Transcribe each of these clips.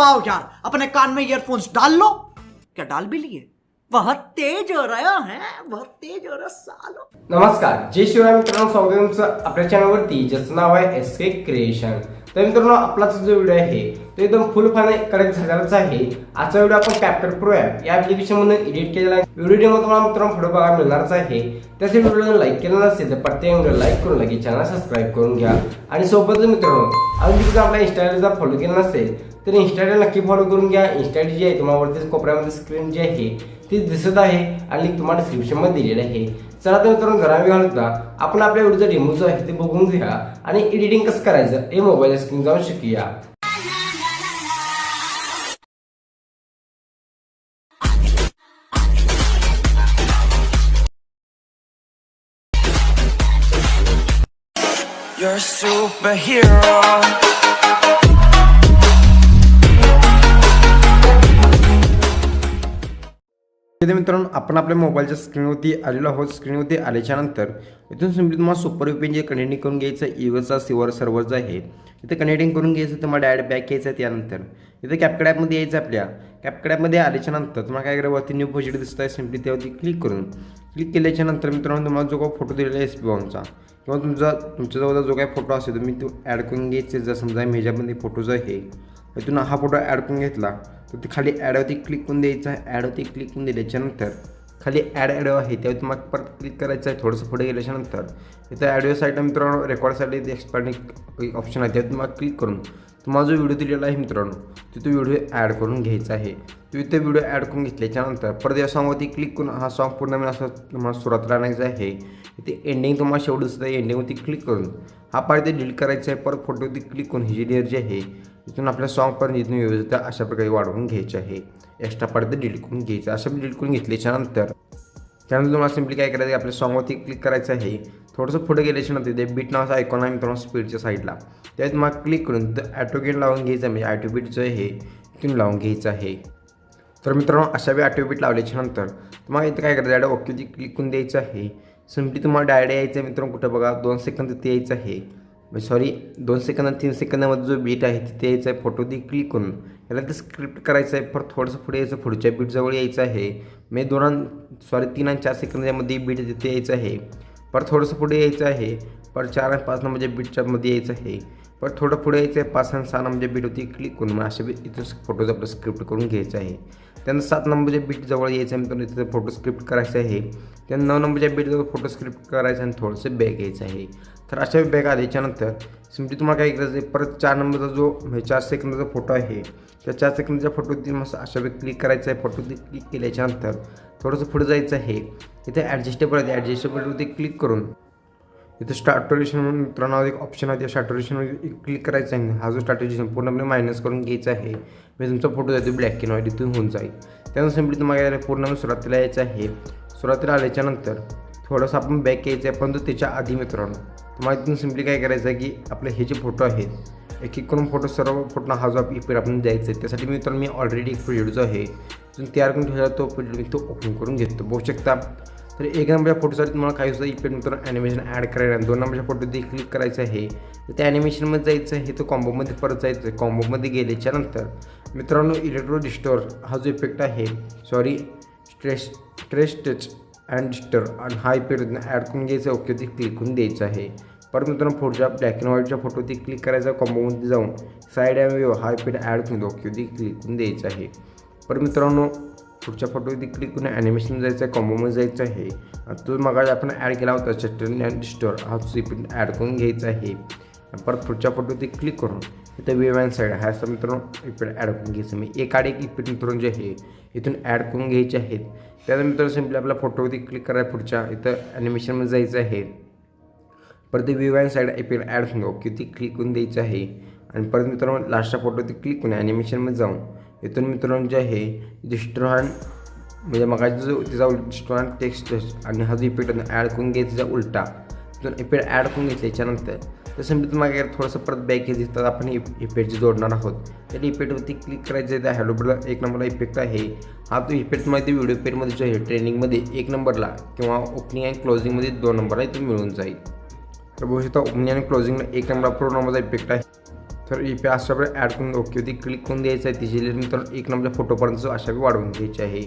आओ यार, अपने कान में ईयरफोन्स डाल लो। क्या डाल भी लिए? बहुत तेज हो रहा है बहुत तेज हो रहा सालो। नमस्कार, जय शिवराय मित्रांनो स्वागत तुमचं आपल्या चॅनलवरती ज्याचं नाव एस के क्रिएशन तर मित्रांनो आपलाच जो व्हिडिओ आहे तो एकदम फुल फाने कडक झालेलाच आहे. आजचा व्हिडिओ आपण कॅप्टर प्रो ॲप या ऍप्लिकेशन मधून एडिट केलेला आहे व्हिडिओ तुम्हाला मित्रांनो फोटो बघायला मिळणारच आहे. त्यासाठी व्हिडिओ लाईक केला नसेल तर प्रत्येक व्हिडिओ लाईक करून लगेच चॅनल सबस्क्राईब करून घ्या. आणि सोबतच मित्रांनो अजून जर आपल्या इंस्टाग्रामचा फॉलो केला नसेल तर इंस्टाग्राम नक्की फॉलो करून घ्या. इंस्टाग्राम जी आहे तुम्हाला वरती कोपऱ्यामध्ये स्क्रीन जी आहे ती दिसत आहे आणि तुम्हाला डिस्क्रिप्शनमध्ये दिलेली आहे. चला तर मित्रांनो घरा घालता आपण आपल्या व्हिडिओचा डेमो जो आहे ते बघून घ्या आणि एडिटिंग कसं करायचं हे मोबाईल स्क्रीन जाऊन शिकूया You're a superhero. मित्रांनो आपण आपल्या मोबाईलच्या स्क्रीनवरती आलेलो आहोत. स्क्रीनवरती आल्याच्यानंतर इथून सिम्पली तुम्हाला सुपर युपीन जे कनेक्टिंग करून घ्यायचं इवचा सिवर सर्व्हर आहे इथे कनेक्टिंग करून घ्यायचं तुम्हाला डायरेक्ट बॅक घ्यायचं त्यानंतर. इथे कॅपकड ॲपमध्ये यायचं आपल्या. कॅपकड ॲपमध्ये आल्याच्यानंतर तुम्हाला काय करावं? वरती न्यू प्रोजेक्ट दिसत आहे सिम्पली त्यावरती क्लिक करून क्लिक केल्याच्यानंतर मित्रांनो तुम्हाला जो काही फोटो दिलेला आहे एस पी बॉनचा किंवा तुमचा तुमच्याजवळ जो काही फोटो असेल तुम्ही तो ॲड करून घ्यायचे जर समजा मेजामध्ये फोटो जो आहे इथून हा फोटो ॲड करून घेतला तर ते खाली ॲडवरती क्लिक करून द्यायचं आहे. ॲडवरती क्लिक करून दिल्याच्यानंतर खाली ॲड ॲडो आहे त्यावर तुम्हाला परत क्लिक करायचं आहे थोडंसं पुढे गेल्याच्यानंतर. इथं ॲडिओ साईडला मित्रांनो रेकॉर्डसाठी एक्सपार्टिंग ऑप्शन आहे त्यात तुम्हाला क्लिक करून. तुम्हाला जो व्हिडिओ दिलेला आहे मित्रांनो तो तो व्हिडिओ ॲड करून घ्यायचा आहे. तो इथे व्हिडिओ ॲड करून घेतल्याच्यानंतर परत या सॉंगवरती क्लिक करून हा सॉन्ग पूर्ण असं तुम्हाला सुरुवात आणायचा आहे. इथे एंडिंग तुम्हाला शेवट दिसत आहे एंडिंगवरती क्लिक करून. हा पार्ट ते डिलीट करायचा आहे परत फोटोवरती क्लिक करून ही जी लेअर जी आहे इथून आपल्या सॉंगपर्यंत इथून व्यवस्थित अशा प्रकारे वाढवून घ्यायचे आहे. एक्स्ट्रा पार्ट डिलीट करून घ्यायचं. अशा डिलीट करून घेतल्याच्या नंतर त्यानंतर तुम्हाला सिम्पली काय करायचं आपल्या सॉंगवरती क्लिक करायचं आहे. थोडंसं पुढे गेल्याच्यानंतर ते बीट नावाचा ऐकून आहे मित्रांनो स्पीडच्या साईडला त्यात मग क्लिक करून तर ॲटोगेट लावून घ्यायचं म्हणजे ॲटोबीट जो आहे इथून लावून घ्यायचं आहे. तर मित्रांनो अशा वेळी ॲटोबीट लावल्याच्या नंतर तुम्हाला इथं काय करायचं डायरेक्ट ओकेवरती क्लिक करून द्यायचं आहे. सिम्पली तुम्हाला डायरेक्ट यायचं आहे मित्रांनो कुठं बघा? दोन सेकंद तिथे यायचं आहे. म्हणजे सॉरी दोन सेकंद आणि तीन सेकंदामध्ये जो बीट आहे तिथे यायचा आहे फोटो ती क्लिक करून. याला ते स्क्रिप्ट करायचं आहे परत थोडंसं पुढे यायचं पुढच्या बीटजवळ यायचं आहे. मे दोन सॉरी तीन आणि चार सेकंदामध्ये बीट तिथे यायचं आहे. परत थोडंसं पुढे यायचं आहे. परत चार आणि पाच नंबरच्या बीटच्यामध्ये यायचं आहे. परत थोडं पुढे यायचं आहे पाच आणि सहा नंबरच्या होती क्लिक करून मग अशा बी इथं फोटोज आपलं स्क्रिप्ट करून घ्यायचं आहे. त्यानंतर सात नंबरच्या बीटजवळ यायचं आहे मित्रांनो तिथे फोटो स्क्रिप्ट करायचं आहे. त्यानंतर नऊ नंबरच्या बीटजवळ फोटो स्क्रिप्ट करायचं आणि थोडंसं बॅग घ्यायचं आहे. तर अशा बॅग आल्याच्यानंतर सिम्पली तुम्हाला काय करायचं आहे परत चार नंबरचा जो म्हणजे चार सेकंदाचा फोटो आहे त्या चार सेकंदाच्या फोटोवरती मस्त अशा वेळी क्लिक करायचं आहे. फोटो क्लिक केल्याच्यानंतर थोडंसं पुढे जायचं आहे. इथे ॲडजस्टेबल आहे. ॲडजस्टेबलवरती क्लिक करून इथं स्टार्टोरेशन म्हणून मित्रांनो एक ऑप्शन आहे. त्या स्टार्टोरेशनवर क्लिक करायचं आहे. हा जो स्टार्टोरेशन पूर्णपणे मायनस करून घ्यायचा आहे. म्हणजे तुमचा फोटो जातो ब्लॅक अँड व्हाईट इथून होऊन जाईल. त्यानंतर सिम्पली तुम्हाला पूर्ण सुरुवातीला यायचं आहे. सुरुवातीला आल्याच्यानंतर थोडंसं आपण बॅक यायचं आहे. परंतु त्याच्या आधी मित्रांनो तुम्हाला इथून सिम्पली काय करायचं आहे की आपले हे जे फोटो आहेत एक एक करून फोटो सर्व फोटो हा जो इपेड आपण द्यायचा आहे त्यासाठी मित्रांनो मी ऑलरेडी एक प्रोजेक्ट जो आहे तो तयार करून ठेवला तो प्रोजेक्ट मी तो ओपन करून घेतो. बघू शकता. तर एक नंबरच्या फोटोसाठी तुम्हाला काही सुद्धा इपेड मित्रांनो ॲनिमेशन ॲड करायला आहे दोन नंबरच्या फोटोमध्ये क्लिक करायचं आहे. तर त्या ॲनिमेशनमध्ये जायचं आहे तो कॉम्बोमध्ये परत जायचं आहे. कॉम्बोमध्ये गेल्याच्यानंतर मित्रांनो इलेक्ट्रो डिस्टोर हा जो इफेक्ट आहे sorry stress stress touch and डिस्टर आणि हा इफेक्ट ॲड करून घ्यायचा ओके ते क्लिक करून द्यायचं आहे. परत मित्रांनो पुढच्या ब्लॅक अँड व्हाईटच्या फोटोवरती क्लिक करायचा कॉम्बोमध्ये जाऊन साईड ॲव्ह हा इफेक्ट ॲड करून ओके ते क्लिक करून द्यायचं आहे. परत मित्रांनो पुढच्या फोटोवरती क्लिक करून ॲनिमेशन जायचं आहे कॉम्बोमध्ये जायचं आहे. तो मग आपण ॲड केला होता चटन अँड डिस्टर हा इफेक्ट ॲड करून घ्यायचा आहे. परत पुढच्या फोटोवरती क्लिक करून इथं वेव अँड साईड हा असं मित्रांनो इकडे ॲड करून घ्यायचं. मी एक आड एक इकडे मित्रांनो जे आहे इथून ॲड करून घ्यायचे आहेत. त्यानंतर सिम्पली आपल्या फोटोवरती क्लिक करायला पुढच्या. इथं ॲनिमेशनमध्ये जायचं आहे. परत ते अँड साईड इकडे ॲड करून ओके ती क्लिक करून द्यायचं आहे. आणि परत मित्रांनो लास्टच्या फोटोवरती क्लिक करून ॲनिमेशनमध्ये जाऊन इथून मित्रांनो जे आहे डिस्ट्रॉन म्हणजे मग जो तिचा डिस्ट्रॉन टेक्स्ट आणि हा जो इफेक्ट ॲड करून घ्यायचा उलटा. तिथून इफेक्ट ॲड करून घेतल्या याच्यानंतर तर तुम्हाला थोडंसं परत बॅक घेत तर आपण इफेक्ट जोडणार आहोत. त्या इफेक्टवरती क्लिक करायचं आहे त्या हॅलोबरला एक नंबरला इफेक्ट आहे. हा तो इफेक्ट माहिती व्हिडिओ पेडमध्ये जो आहे ट्रेनिंगमध्ये एक नंबरला किंवा ओपनिंग अँड क्लोजिंगमध्ये दोन नंबरला इथे मिळून जाईल. तर बघू शकता ओपनिंग आणि क्लोजिंगला एक नंबर प्रो नंबरचा इफेक्ट आहे. तर इफे अशा प्रकारे ॲड करून ओकेवरती क्लिक करून द्यायचं आहे. तिचे मित्रांनो एक नंबरच्या फोटोपर्यंत अशा वाढवून घ्यायची आहे.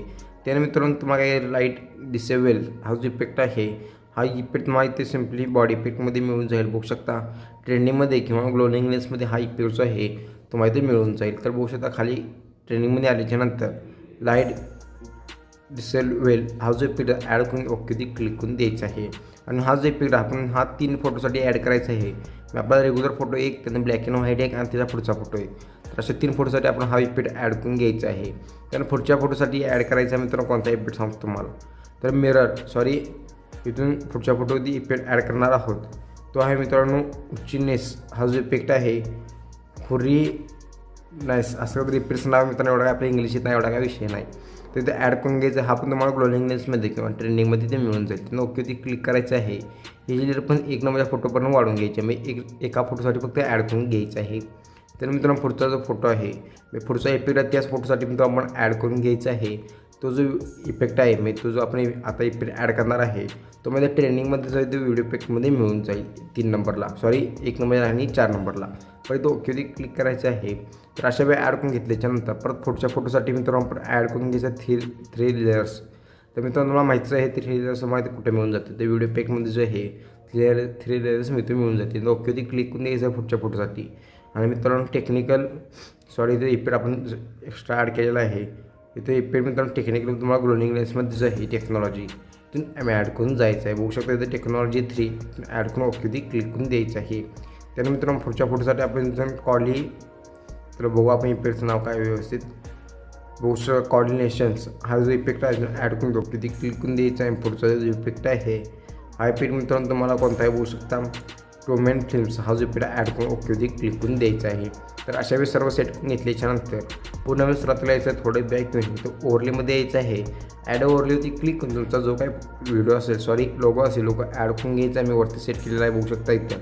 त्याने मित्रांनो तुम्हाला काही लाइट डिसेबल हा जो इफेक्ट आहे हा इफेक्ट तुम्हाला ते सिम्पली बॉडी इफेक्टमध्ये मिळून जाईल. बघू शकता ट्रेंडिंगमध्ये किंवा ग्लोनिंग लेन्समध्ये हा इफेक्ट जो आहे तो माहिती मिळून जाईल. तर बघू शकता खाली ट्रेंडिंगमध्ये आल्याच्यानंतर लाइट दिसेल वेल हा जो इफेक्ट ॲड करून ओके ती क्लिक करून द्यायचा आहे. आणि हा जो इफेक्ट आपण हा तीन फोटोसाठी ॲड करायचा आहे. मग आपला रेग्युलर फोटो एक त्यानं ब्लॅक अँड व्हाईट एक आणि त्याचा पुढचा फोटो आहे तर अशा तीन फोटोसाठी आपण हा इफेक्ट ॲड करून घ्यायचा आहे. त्यानं पुढच्या फोटोसाठी ॲड करायचा मित्रांनो कोणता इफेक्ट सांगतो तुम्हाला? तर मिरर सॉरी इथून पुढच्या फोटोमध्ये इफेक्ट ॲड करणार आहोत. तो आहे मित्रांनो उच्चीनेस हा जो इफेक्ट आहे खुरी नाईस असं काहीतरी इफेक्ट्स नाव मित्रांनो एवढा काय आपल्या इंग्लिशीत नाही एवढा काय विषय नाही. तर ते ॲड करून घ्यायचं हा पण तुम्हाला ग्लोलिंग लेन्समध्ये किंवा ट्रेंडिंगमध्ये ते मिळून जाईल. त्यांना ओके ती क्लिक करायचं आहे. हे जे पण एक नंबरच्या फोटोपर्यंत वाढून घ्यायचे म्हणजे एक एका फोटोसाठी फक्त ॲड करून घ्यायचं आहे. तर मित्रांनो पुढचा जो फोटो आहे मी पुढचा इफेक्ट आहे त्याच फोटोसाठी पण तो आपण ॲड करून घ्यायचा आहे. तो जो इफेक्ट आहे म्हणजे तो जो आपण आता इफेक्ट ॲड करणार आहे तो म्हणजे ट्रेनिंगमध्ये जो आहे तो व्हिडिओ इफेक्टमध्ये मिळून जाईल तीन नंबरला सॉरी एक नंबर आणि चार नंबरला पण तो ओके क्लिक करायचा आहे. तर अशा वेळी ॲड करून घेतल्याच्यानंतर परत पुढच्या फोटोसाठी मित्रांनो आपण ॲड करून घ्यायचं थ्री थ्री लेअर्स तर मित्रांनो तुम्हाला माहितीच आहे थ्री लेअर्स माहिती कुठे मिळून जाते. ते व्हिडिओ पॅकमध्ये जे आहे लेअर थ्री लेयर्स मिळतो मिळून जाते. ओके क्लिक करून द्यायचं आहे पुढच्या फोटोसाठी आणि मित्रांनो टेक्निकल सॉरी ते इफेक्ट आपण एक्स्ट्रा ॲड केलेला आहे. इथे इफेक्ट मित्रांनो टेक्निकल तुम्हाला ग्लोनिंग लेन्समध्ये जो ही टेक्नॉलॉजी तिथून ॲड करून जायचं आहे बघू शकता इथे टेक्नॉलॉजी थ्री ॲड करून ओके ती क्लिक करून द्यायचं आहे. त्यानंतर मित्रांनो पुढच्या फोटोसाठी आपण इथून कॉली तर बघू आपण इफेक्टचं नाव काय व्यवस्थित. बघू शकता कॉर्डिनेशन्स हा जो इफेक्ट आहे ॲड करून ओके ती क्लिक करून द्यायचा आहे. पुढचा जो इफेक्ट आहे हा इफेक्ट मित्रांनो तुम्हाला कोणताही बघू शकता. टोमेन फिल्म्स हा जो इफेक्ट ॲड करून ओके क्लिकून क्लिक करून द्यायचा आहे. तर अशा वेळी सर्व सेट करून घेतल्याच्यानंतर पुन्हा मी सुरुवातीला यायचं थोडं बॅक घेऊन तो ओव्हरलेमध्ये यायचं आहे. ॲड ओव्हरलेवरती क्लिक करून तुमचा जो काही व्हिडिओ असेल सॉरी लोगो असेल लोगो ॲड करून घ्यायचा आहे. मी वरती सेट केलेला आहे बघू शकता इथं.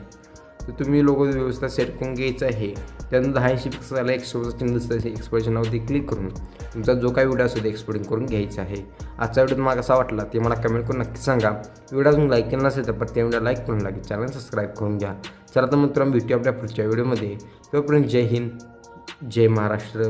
तर तुम्ही लोगो व्यवस्था सेट करून घ्यायचं आहे. त्यानंतर दहा ऐंशी पिक्सलला एक सोबत चिन्ह दिसतं एक्सप्रेशनवरती क्लिक करून तुमचा जो काही व्हिडिओ असेल एक्सपोर्टिंग करून घ्यायचा आहे. आजचा व्हिडिओ तुम्हाला कसा वाटला ते मला कमेंट करून नक्की सांगा. व्हिडिओ अजून लाईक केला नसेल तर प्रत्येक व्हिडिओ लाईक करून लागेल चॅनल सबस्क्राईब करून घ्या. चला तर मित्रांनो भेटूया आपल्या पुढच्या व्हिडिओमध्ये तोपर्यंत जय हिंद जय महाराष्ट्र.